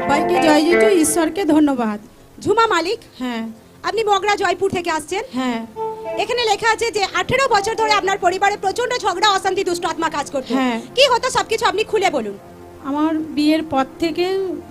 সবাইকে জয় জয়, ঈশ্বরকে ধন্যবাদ। ঝুমা মালিক হ্যাঁ। আপনি মগরা জয়পুর থেকে আসছেন হ্যাঁ। এখানে লেখা আছে যে আঠেরো বছর ধরে আপনার পরিবারে প্রচণ্ড ঝগড়া অশান্তি দুষ্ট আত্মা কাজ করতো। হ্যাঁ। কি হতো সবকিছু আপনি খুলে বলুন। আমার বিয়ের পর থেকে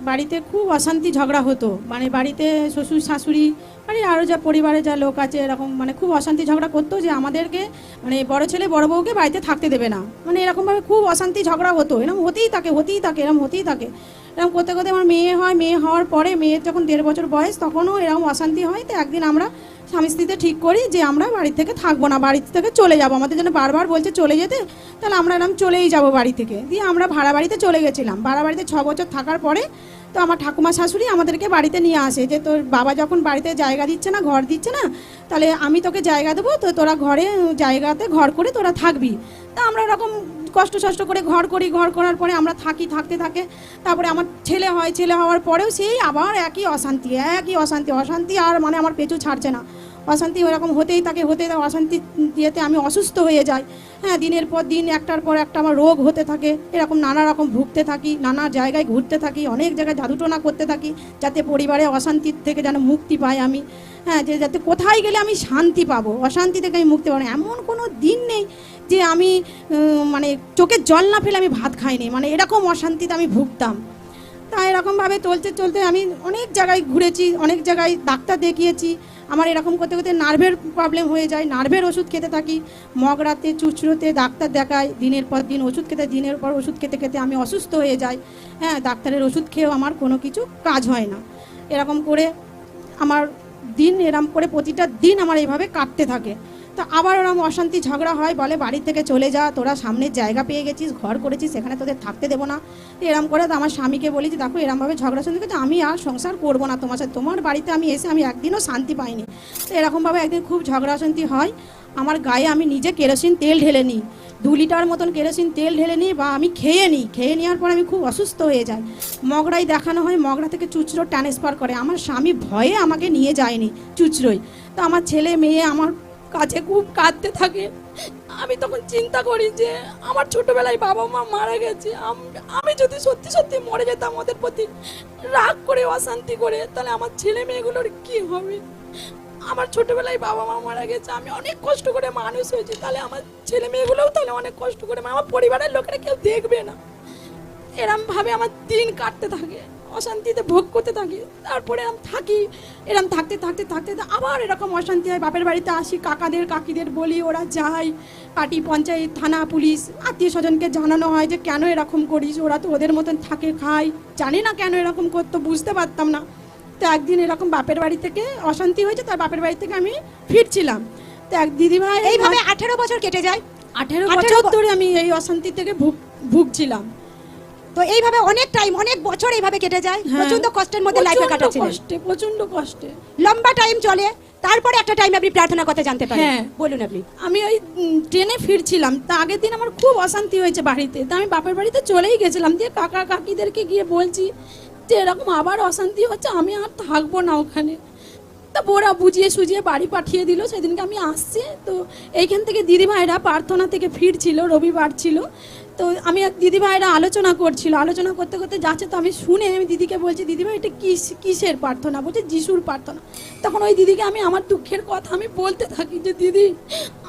বাড়িতে খুব অশান্তি ঝগড়া হতো। মানে বাড়িতে শ্বশুর শাশুড়ি মানে আরও যা পরিবারে যা লোক আছে এরকম মানে খুব অশান্তি ঝগড়া করতো যে আমাদেরকে মানে বড় ছেলে বড় বউকে বাড়িতে থাকতে দেবে না। মানে এরকমভাবে খুব অশান্তি ঝগড়া হতো। এরকম হতেই থাকে হতেই থাকে এরকম হতেই থাকে। এরকম করতে করতে আমার মেয়ে হয়, মেয়ে হওয়ার পরে মেয়ের যখন দেড় বছর বয়স, তখনও এরকম অশান্তি হয়। তো একদিন আমরা স্বামী স্ত্রীতে ঠিক করি যে আমরা বাড়ি থেকে থাকব না, বাড়ি থেকে চলে যাব। আমাদের জন্য বারবার বলছে চলে যেতে, তাহলে আমরা এরকম চলেই যাব বাড়ি থেকে। দিয়ে আমরা ভাড়া বাড়িতে চলে গেছিলাম। ভাড়া বাড়িতে ছ বছর থাকার পরে তো আমার ঠাকুমা শাশুড়ি আমাদেরকে বাড়িতে নিয়ে আসে যে তোর বাবা যখন বাড়িতে জায়গা দিচ্ছে না, ঘর দিচ্ছে না, তাহলে আমি তোকে জায়গা দেবো, তো তোরা ঘরে জায়গাতে ঘর করে তোরা থাকবি। তা আমরা ওরকম কষ্ট সষ্ট করে ঘর করি, ঘর করার পরে আমরা থাকি, থাকতে থাকে। তারপরে আমার ছেলে হয়, ছেলে হওয়ার পরেও সেই আবার একই অশান্তি একই অশান্তি অশান্তি আর মানে আমার পেছু ছাড়ছে না। অশান্তি ওরকম হতেই থাকে হতেই থাকে অশান্তি দিয়েতে আমি অসুস্থ হয়ে যাই। হ্যাঁ দিনের পর দিন, একটার পর একটা আমার রোগ হতে থাকে, এরকম নানা রকম ভুগতে থাকি, নানা জায়গায় ঘুরতে থাকি, অনেক জায়গায় জাদুটোনা করতে থাকি, যাতে পরিবারে অশান্তির থেকে যেন মুক্তি পাই আমি। হ্যাঁ যে যাতে কোথায় গেলে আমি শান্তি পাবো, অশান্তি থেকে আমি মুক্তি পাবো। এমন কোনো দিন নেই যে আমি মানে চোখের জল না ফেলে আমি ভাত খাইনি মানে এরকম অশান্তিতে আমি ভুগতাম। তা এরকমভাবে চলতে চলতে আমি অনেক জায়গায় ঘুরেছি, অনেক জায়গায় ডাক্তার দেখিয়েছি। আমার এরকম করতে করতে নার্ভের প্রবলেম হয়ে যায়, নার্ভের ওষুধ খেতে থাকি। মগরাতে চুচড়োতে ডাক্তার দেখাই, দিনের পর দিন ওষুধ খেতে, দিনের পর ওষুধ খেতে খেতে আমি অসুস্থ হয়ে যাই। হ্যাঁ ডাক্তারের ওষুধ খেয়েও আমার কোনো কিছু কাজ হয় না। এরকম করে আমার দিন এরম করে প্রতিটা দিন আমার এইভাবে কাটতে থাকে। তো আবার ওরম অশান্তি ঝগড়া হয়, বলে বাড়ি থেকে চলে যা, তোরা সামনের জায়গা পেয়ে গেছিস, ঘর করেছিস, সেখানে তোদের থাকতে দেবো না। এরম করে তো আমার স্বামীকে বলি যে, দেখো, এরমভাবে ঝগড়া শুনতে গেছে, আমি আর সংসার করব না তোমার সাথে। তোমার বাড়িতে আমি এসে আমি একদিনও শান্তি পাইনি। তো এরকমভাবে একদিন খুব ঝগড়া অশান্তি হয়। আমার গায়ে আমি নিজে কেরোসিন তেল ঢেলে নিই। দু লিটার মতন কেরোসিন তেল ঢেলে নিই বা আমি খেয়ে নিই। খেয়ে নেওয়ার পর আমি খুব অসুস্থ হয়ে যাই। মগড়াই দেখানো হয় মগড়া থেকে চুচড়ো ট্রান্সফার করে। আমার স্বামী ভয়ে আমাকে নিয়ে যায়নি চুচড়োই তো আমার ছেলে, মেয়ে, আমার কাছে খুব কাঁদতে থাকে। আমি তখন চিন্তা করি যে, আমার ছোটবেলায় বাবা মা মারা গেছে। আমি যদি সত্যি সত্যি মরে যেতাম ওদের প্রতি রাগ করে, অশান্তি করে, তাহলে আমার ছেলে মেয়েগুলোর কি হবে? আমার ছোটবেলায় বাবা মা মারা গেছে, আমি অনেক কষ্ট করে মানুষ হয়েছি, তাহলে আমার ছেলে মেয়েগুলোও তাহলে অনেক কষ্ট করে, আমার পরিবারের লোকেরা কেউ দেখবে না। এরম ভাবে আমার দিন কাটতে থাকে। অশান্তিতে ভোগ করতে থাকি তারপরে এরম থাকি এরম থাকতে থাকতে থাকতে আবার এরকম অশান্তি হয়। বাপের বাড়িতে আসি কাকাদের কাকিদের বলি ওরা যায় পার্টি পঞ্চায়েত থানা পুলিশ আত্মীয় স্বজনকে জানানো হয় যে কেন এরকম করিস ওরা তো ওদের মতন থাকে খায়। জানি না কেন এরকম করতো বুঝতে পারতাম না। তো একদিন এরকম বাপের বাড়ি থেকে অশান্তি হয়েছে তার বাপের বাড়ি থেকে আমি ফিরছিলাম। তো এক দিদিভাই এইভাবে আঠেরো বছর কেটে যায়। আঠেরো 18 বছর ধরে আমি এই অশান্তি থেকে ভুগ ভুগছিলাম। তো এইভাবে অনেক টাইম অনেক বছর এইভাবে কেটে যায়। হ্যাঁ। প্রচণ্ড কষ্টের মধ্যে লাইফে কাটাচ্ছিলেন কষ্টে প্রচণ্ড কষ্টে। লম্বা টাইম চলে তারপরে একটা টাইম আপনি প্রার্থনা করতে জানতে পারেন। হ্যাঁ। বলুন আপনি। আমি ওই ট্রেনে ফিরছিলাম। তা আগের দিন আমার খুব অশান্তি হয়েছে বাড়িতে। তা আমি বাপের বাড়িতে চলেই গেছিলাম। দিয়ে কাকা কাকিদেরকে গিয়ে বলছি যে এরকম আবার অশান্তি হচ্ছে আমি আর থাকব না ওখানে। তা বোরা বুঝিয়ে সুজিয়ে বাড়ি পাঠিয়ে দিল। সেদিনকে আমি আসছি। তো এইখান থেকে দিদিভাইরা প্রার্থনা থেকে ফিরছিল রবিবার ছিল। তো আমি দিদিভাইরা আলোচনা করছিল। আলোচনা করতে করতে যাচ্ছে তো আমি শুনে আমি দিদিকে বলছি, দিদিভাই, এটা কিস, কিসের প্রার্থনা? বলছে যিশুর প্রার্থনা। তখন ওই দিদিকে আমি আমার দুঃখের কথা আমি বলতে থাকি যে, দিদি,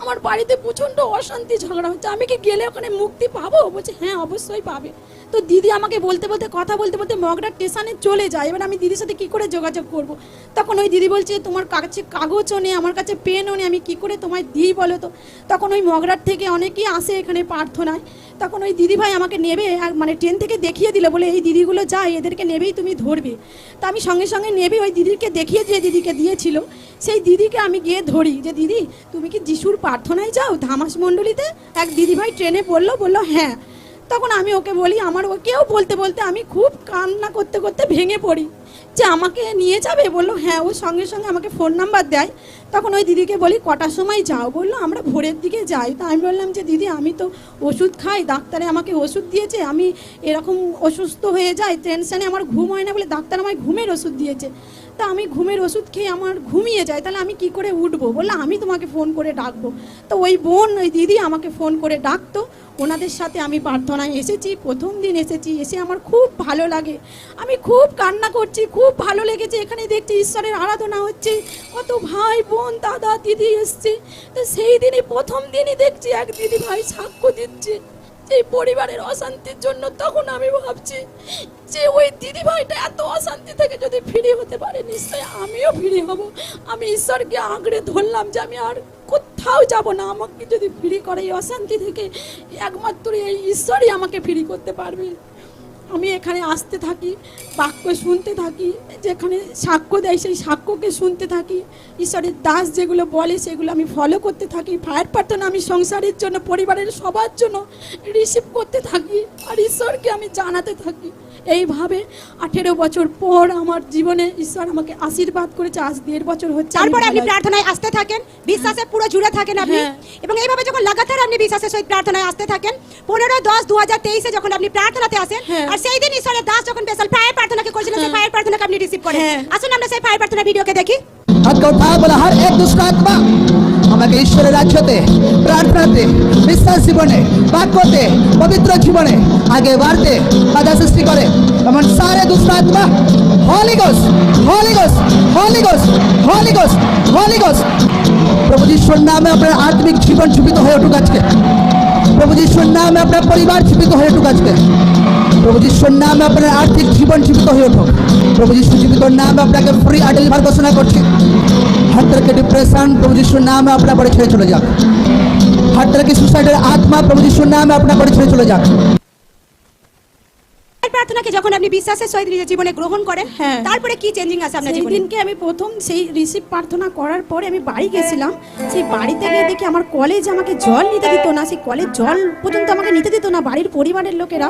আমার বাড়িতে প্রচণ্ড অশান্তি ঝগড়া হচ্ছে। আমি কি গেলে ওখানে মুক্তি পাবো? বলছে হ্যাঁ অবশ্যই পাবে। তো দিদি আমাকে বলতে বলতে, কথা বলতে বলতে মগরা স্টেশনে চলে যায়। এবার আমি দিদির সাথে কি করে যোগাযোগ করব? তখন ওই দিদি বলছে, তোমার কাছে কাগজও নেই, আমার কাছে পেনও নেই, আমি কি করে তোমায় দিই বলো তো? তখন ওই মগরার থেকে অনেকেই আসে এখানে প্রার্থনায়। তখন ওই দিদিভাই আমাকে নেবে মানে ট্রেন থেকে দেখিয়ে দিল বলে, এই দিদিগুলো যায়, এদেরকে নেবেই, তুমি ধরবে। তা আমি সঙ্গে সঙ্গে নেবে, ওই দিদিকে দেখিয়ে যে দিদিকে দিয়েছিল, সেই দিদিকে আমি গিয়ে ধরি যে, দিদি, তুমি কি যিশুর প্রার্থনায় যাও ধামাস মণ্ডলীতে? এক দিদিভাই ট্রেনে বলল বলল হ্যাঁ। তখন আমি ওকে বলি, আমার ওকেও বলতে বলতে আমি খুব কান্না করতে করতে ভেঙে পড়ি। যে আমাকে নিয়ে যাবে? বলল হ্যাঁ ও সঙ্গে সঙ্গে আমাকে ফোন নাম্বার দেয়। তখন ওই দিদিকে বলি, কটার সময় যাও? বলল, আমরা ভোরের দিকে যাই। তা আমি বললাম যে, দিদি, আমি তো ওষুধ খাই, ডাক্তারে আমাকে ওষুধ দিয়েছে, আমি এরকম অসুস্থ হয়ে যাই টেনশানে আমার ঘুম হয় না বলে ডাক্তার আমায় ঘুমের ওষুধ দিয়েছে। তা আমি ঘুমের ওষুধ খেয়ে আমার ঘুমিয়ে যায়, তাহলে আমি কি করে উঠবো? বলল, আমি তোমাকে ফোন করে ডাকবো। তো ওই বোন, ওই দিদি আমাকে ফোন করে ডাকতো। ওনাদের সাথে আমি প্রার্থনায় এসেছি, প্রথম দিন এসেছি, এসে আমার খুব ভালো লাগে। আমি খুব কান্না করছি, খুব ভালো লেগেছে, এখানে দেখছি ঈশ্বরের আরাধনা হচ্ছে, কত ভাই, বোন, দাদা, দিদি এসছে। তো সেই দিনই, প্রথম দিনই দেখছি এক দিদি ভাই সাক্ষ্য দিচ্ছে। এই পরিবারের অশান্তির জন্য তখন আমি ভাবছি যে ওই দিদি ভাইটা এত অশান্তি থেকে যদি ফ্রি হতে পারে নিশ্চয়ই আমিও ফ্রি হব। আমি ঈশ্বরকে আঁকড়ে ধরলাম যে আমি আর কোথাও যাব না। আমাকে যদি ফ্রি করে এই অশান্তি থেকে, একমাত্র এই ঈশ্বরই আমাকে ফ্রি করতে পারবে। আমি এখানে আসতে থাকি বাক্য শুনতে থাকি যেখানে সাক্ষ্য দেয় সেই সাক্ষ্যকে শুনতে থাকি। ঈশ্বরের দাস যেগুলো বলে সেগুলো আমি ফলো করতে থাকি। ফায়ার প্রার্থনা আমি সংসারের জন্য পরিবারের সবার জন্য রিসিভ করতে থাকি আর ঈশ্বরকে আমি জানাতে থাকি। এইভাবে আঠেরো বছর পর আমার জীবনে ঈশ্বর আমাকে আশীর্বাদ করেছে। আজ দেড় বছর হচ্ছে তারপরে আপনি প্রার্থনায় আসতে থাকেন বিশ্বাসে পুরো জুড়ে থাকেন আপনি। হ্যাঁ। এবং এইভাবে যখন লাগাতার আপনি বিশ্বাসের সহিত প্রার্থনায় আসতে থাকেন পনেরো দশ দু হাজার তেইশে যখন আপনি প্রার্থনাতে আসেন হ্যাঁ। আর সেই দিন ঈশ্বরের দাস যখন স্পেশাল ফায়ার প্রার্থনাকে করেছিলেন সেই হ্যাঁ। ফায়ার প্রার্থনাকে আপনি রিসিভ করেন। হ্যাঁ। আসুন আমরা সেই ফায়ার প্রার্থনা ভিডিওকে দেখি। হাতকে উঠা বলা হার এক দুষ্ট আত্মা। আমাকে ঈশ্বরের রাজ্যতে প্রার্থনাতে বিশ্বাস জীবনে বাক্যতে পবিত্র জীবনে আগে বাড়তে বাধা সৃষ্টি করে। এমন সারে দুষ্ট আত্মা হলিগোস হলিগোস হলিগোস হলিগোস হলিগোস প্রভু যিশুর নামে আপনার আত্মিক জীবন জীবিত হয়ে উঠুক আজকে। প্রভু যিশুর নামে আপনার পরিবার জীবিত হয়ে উঠুক আজকে। প্রভু যিশুর নামে আপনার আর্থিক জীবন জীবিত হয়ে উঠুক। প্রভু যিশু জীবিত নামে আপনাকে ফ্রি আর ডেলিভার ঘোষণা করছি। হাত থেকে ডিপ্রেশন প্রভু যিশুর নামে আপনার বাড়ি ছেড়ে চলে যাক। হাত থেকে সুসাইডের আত্মা, প্রভু যিশুর নামে আপনার বাড়ি ছেড়ে চলে যাক। প্রার্থনাকে যখন আপনি বিশ্বাসের সহিত নিজের জীবনে গ্রহণ করেন হ্যাঁ। তারপরে কি চেঞ্জিং আছে আপনার জীবনে? দিনকে আমি প্রথম সেই রিসিভ প্রার্থনা করার পরে আমি বাড়ি গেছিলাম। সেই বাড়িতে গিয়ে দেখি আমার কলেজ আমাকে জল নিতে দিত না সেই কলের জল পর্যন্ত আমাকে নিতে দিত না বাড়ির পরিবারের লোকেরা।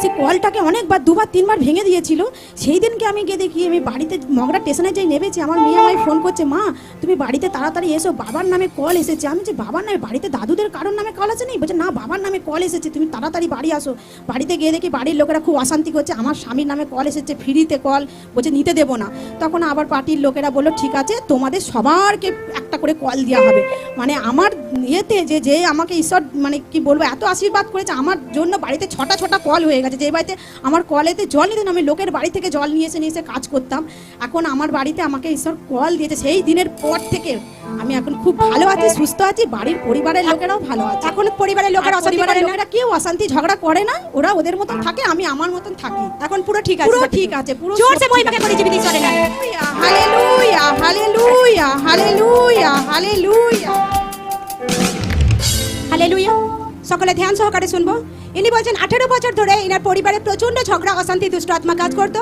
সেই কলটাকে অনেকবার দুবার তিনবার ভেঙে দিয়েছিল। সেই দিনকে আমি গিয়ে দেখি আমি বাড়িতে মগরা স্টেশনে যাই নেমেছি আমার মেয়ে আমায় ফোন করছে মা তুমি বাড়িতে তাড়াতাড়ি এসো বাবার নামে কল এসেছে। আমি যে বাবার নামে বাড়িতে দাদুদের কারোর নামে কল আছে নেই বলছে না বাবার নামে কল এসেছে তুমি তাড়াতাড়ি বাড়ি আসো। বাড়িতে গিয়ে দেখি বাড়ির লোকেরা খুব অশান্তি করছে। আমার স্বামীর নামে কল এসেছে ফ্রিতে কল বলছে, নিতে দেব না। তখন আবার পার্টির লোকেরা বলল, ঠিক আছে, তোমাদের সবারকে একটা করে কল দেওয়া হবে। মানে আমার ইয়েতে যে যে আমাকে ঈশ্বর মানে কি বলব এত আশীর্বাদ করেছে আমার জন্য বাড়িতে ছটা ছটা কল হয়ে গেছে। যে বাড়িতে আমার কলেতে জল নিতেন আমি লোকের বাড়ি থেকে জল নিয়ে এসে নিয়ে এসে কাজ করতাম। এখন আমার বাড়িতে আমাকে ঈশ্বর কল দিয়েছে। সেই দিনের পর থেকে আমি এখন খুব ভালো আছি সুস্থ আছি বাড়ির পরিবারের লোকেরাও ভালো আছে। এখন পরিবারের লোকেরা পরিবারের লোকেরা কেউ অশান্তি ঝগড়া করে না। ওরা ওদের মতন থাকে আমি আমার মতন থাকি। এখন পুরো ঠিক আছে পুরো ঠিক আছে পুরো জোরসে মহিমাকে। করে জীবিত ঈশ্বরের নামে। Hallelujah hallelujah hallelujah hallelujah. Hallelujah সকলে ধ্যান সহকারে শুনব। ইনি বলছেন, আঠেরো বছর ধরে ইনার পরিবারে প্রচণ্ড ঝগড়া, অশান্তি, দুষ্ট আত্মা কাজ করতো।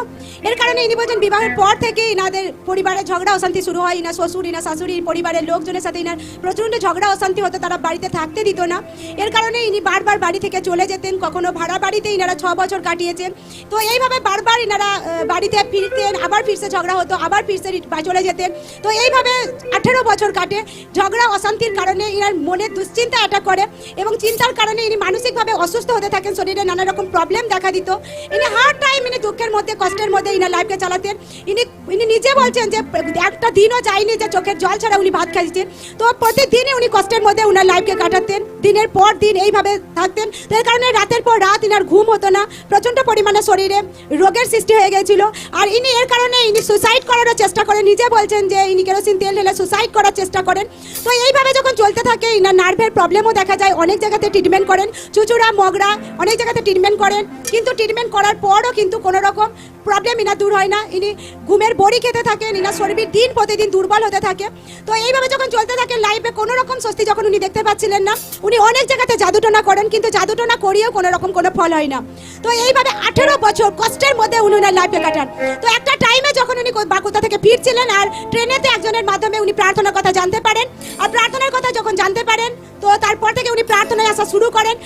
এর কারণে ইনি বলছেন, বিবাহের পর থেকে ইনাদের পরিবারে ঝগড়া, অশান্তি শুরু হয়। ইনা শ্বশুর ইনা শাশুড়ি, পরিবারের লোকজনের সাথে ইনার প্রচণ্ড ঝগড়া, অশান্তি হতো। তারা বাড়িতে থাকতে দিত না। এর কারণে ইনি বারবার বাড়ি থেকে চলে যেতেন। কখনো ভাড়া বাড়িতে ইনারা ছ বছর কাটিয়েছেন। তো এইভাবে বারবার ইনারা বাড়িতে ফিরতেন, আবার ফিরতে ঝগড়া হতো, আবার ফিরতে চলে যেতেন। তো এইভাবে আঠেরো বছর কাটে। ঝগড়া, অশান্তির কারণে ইনার মনে দুশ্চিন্তা অ্যাটাক করে এবং চিন্তার কারণে ইনি মানসিকভাবে অসুস্থ হতে থাকেন, শরীরে নানা রকম প্রবলেম দেখা দিত। ইনি হার টাইম ইনি দুঃখের মধ্যে, কষ্টের মধ্যে ইনার লাইফকে চালাতেন। ইনি ইনি নিজে বলছেন যে, একটা দিনও যায়নি যে চোখের জল ছাড়া উনি ভাত খাইছেন তো প্রতিদিনই উনি কষ্টের মধ্যে উনার লাইফকে কাটাতেন। দিনের পর দিন এইভাবে থাকতেন। তো এর কারণে রাতের পর রাত ইনার ঘুম হতো না। প্রচণ্ড পরিমাণে শরীরে রোগের সৃষ্টি হয়ে গেছিল। আর ইনি এর কারণে ইনি সুসাইড করারও চেষ্টা করেন। নিজে বলছেন যে, ইনি কেরোসিন তেল ঢেলে সুসাইড করার চেষ্টা করেন। তো এইভাবে যখন চলতে থাকে, ইনার নার্ভের প্রবলেমও দেখা যায়। অনেক জায়গাতে ট্রিটমেন্ট করেন। চুচুড়া, মগরা, অনেক জায়গাতে ট্রিটমেন্ট করেন। কিন্তু ট্রিটমেন্ট করার পরও কিন্তু কোনো রকম প্রবলেম ইনা দূর হয় না। ইনি ঘুমের বড়ি খেতে থাকেন, ইনার শরীর দিন প্রতিদিন দুর্বল হতে থাকে। তো এইভাবে যখন চলতে থাকে লাইফে কোনো রকম স্বস্তি যখন উনি দেখতে পাচ্ছিলেন না, উনি অনেক জায়গাতে জাদুটোনা করেন, কিন্তু জাদুটোনা করিয়েও কোনো রকম কোনো ফল হয় না। তো এইভাবে আঠেরো বছর কষ্টের মধ্যে উনি ওনার লাইফে কাটান। তো একটা টাইমে যখন উনি কো- বা কোথা থেকে ফিরছিলেন, আর ট্রেনেতে একজনের মাধ্যমে উনি প্রার্থনার কথা জানতে পারেন। আর প্রার্থনার কথা যখন জানতে পারেন তো তারপর থেকে উনি প্রার্থনায় আসা শুরু করেন।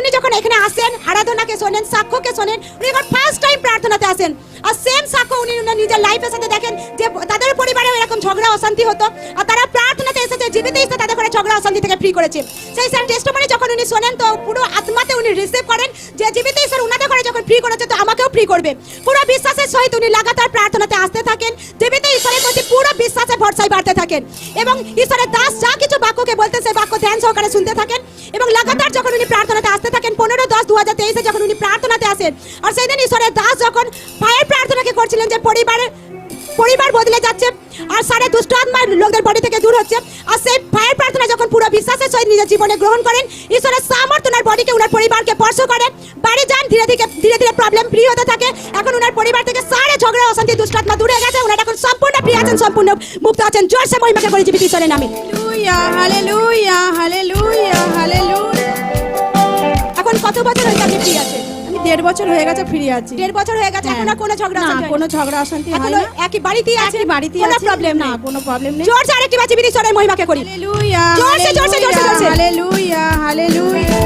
উনি যখন এখানে আসেন আরাধনাকে শোনেন, সাক্ষ্যকে শোনেন, উনি এবার ফার্স্ট টাইম প্রার্থনাতে আসেন। আর সেম সাক্ষ্য উনি নিজের লাইফের সাথে দেখেন যে তাদের পরিবারেও এরকম ঝগড়া, অশান্তি হতো। আর তারা প্রার্থনাতে এসেছে, জীবিত এসে তাদের ঘরে ঝগড়া, অশান্তি থেকে ফ্রি করেছে। সেই স্যার টেস্টমনি যখন উনি শোনেন, তো পুরো আত্মাতে উনি রিসিভ করেন। যে জীবিত ঈশ্বর উনাদের ঘরে যখন ফ্রি করেছে, তো আমাকেও ফ্রি করবে। পুরো বিশ্বাসের সহিত উনি লাগাতার প্রার্থনাতে আসতে থাকেন। জীবিত ঈশ্বরের প্রতি পুরো বিশ্বাসে ভরসায় বাড়তে থাকেন। এবং ঈশ্বরের দাস যা কিছু বাক্যকে বলতেন সেই বাক্য ধ্যান সহকারে শুনতে থাকেন। এবং লাগাতার যখন উনি প্রার্থনাতে আসতে থাকেন, পনেরো দশ দু হাজার তেইশে যখন উনি প্রার্থনাতে আসেন, আর সেই দিন ঈশ্বরের দাস যখন পায়ের প্রার্থনাকে করছিলেন যে পরিবারের, পরিবার বদলে যাচ্ছে, আর সারে দুষ্ট আত্মার লোকদের বাড়ি থেকে দূর হচ্ছে, আর সেই ফায়ার প্রার্থনা যখন বিশ্বাসের সহিত নিজের জীবনে গ্রহণ করেন। ঈশ্বরের সামর্থ্য ওনার বডিকে ওনার পরিবারকে স্পর্শ করে বাড়ি যান ধীরে ধীরে ধীরে ধীরে প্রবলেম ফ্রি হতে থাকে। এখন ওনার পরিবার থেকে সারে ঝগড়া অশান্তি দুষ্টাত্মা দূরে গেছে। ওনার এখন সম্পূর্ণ ফ্রি আছেন সম্পূর্ণ মুক্ত আছেন। জোরসে মহিমাকে করে জীবিত ঈশ্বরের নামে হালেলুয়া হালেলুয়া হালেলুয়া এখন কত বছর হয়ে গেছে ফ্রি আছে আমি দেড় বছর হয়ে গেছে ফিরে আছি। দেড় বছর হয়ে গেছে এখন আর কোনো ঝগড়া না কোনো ঝগড়া অশান্তি হয় না। একই বাড়িতেই আছে? একই বাড়িতে কোনো প্রবলেম না কোনো প্রবলেম নেই। জোরসে আরেকটি বার জীবিত ঈশ্বরের মহিমাকে করি। হালেলুয়া জোরসে, জোরসে, জোরসে, জোরসে। Hallelujah hallelujah.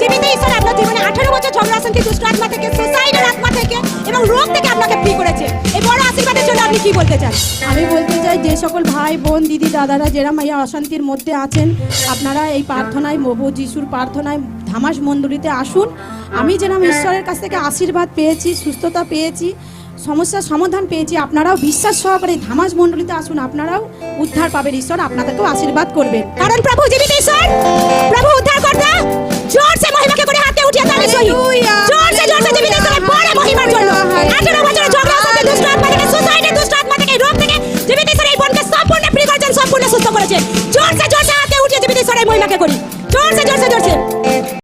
জীবিত ঈশ্বর আপনার জীবনে আঠারো বছর ঝগড়া অশান্তি দুষ্ট আত্মা থেকে সুসাইডের আত্মা থেকে এবং রোগ থেকে আপনাকে ফ্রি করেছে। এই বড় আশীর্বাদের জন্য আপনি কি বলতে চান? আমি বলতে চাই যে সকল ভাই বোন দিদি দাদারা যেরম এই অশান্তির মধ্যে আছেন আপনারা এই প্রার্থনায় মবু যিশুর প্রার্থনায় ধামাস মণ্ডলীতে আসুন। আমি যেরকম ঈশ্বরের কাছ থেকে আশীর্বাদ পেয়েছি সুস্থতা পেয়েছি সমস্যার সমাধান পেয়েছি আপনারাও বিশ্বাস সহকারে ধামাজ মন্ডলিতে আসুন আপনারাও উদ্ধার পাবেন। ঈশ্বর আপনাদেরকেও আশীর্বাদ করবেন। কারণ প্রভু জীবিত ঈশ্বর প্রভু উদ্ধার করতা জোর সে মহিমাকে করে হাতে উঠিয়ে তালে সহি জোর সে জোর সে জীবিত ঈশ্বরের বড় মহিমার জন্য। 18 বছরের ঝগড়া সাথে দুষ্ট আত্মা থেকে সুসাইডে দুষ্ট আত্মা থেকে রোগ থেকে জীবিত ঈশ্বর এই বনকে সম্পূর্ণ প্রিকর্জন সম্পূর্ণ সুস্থ করেছে। জোর সে জোর সে হাতে উঠিয়ে জীবিত ঈশ্বরের মহিমাকে করি। জোর সে জোর সে জোর সে।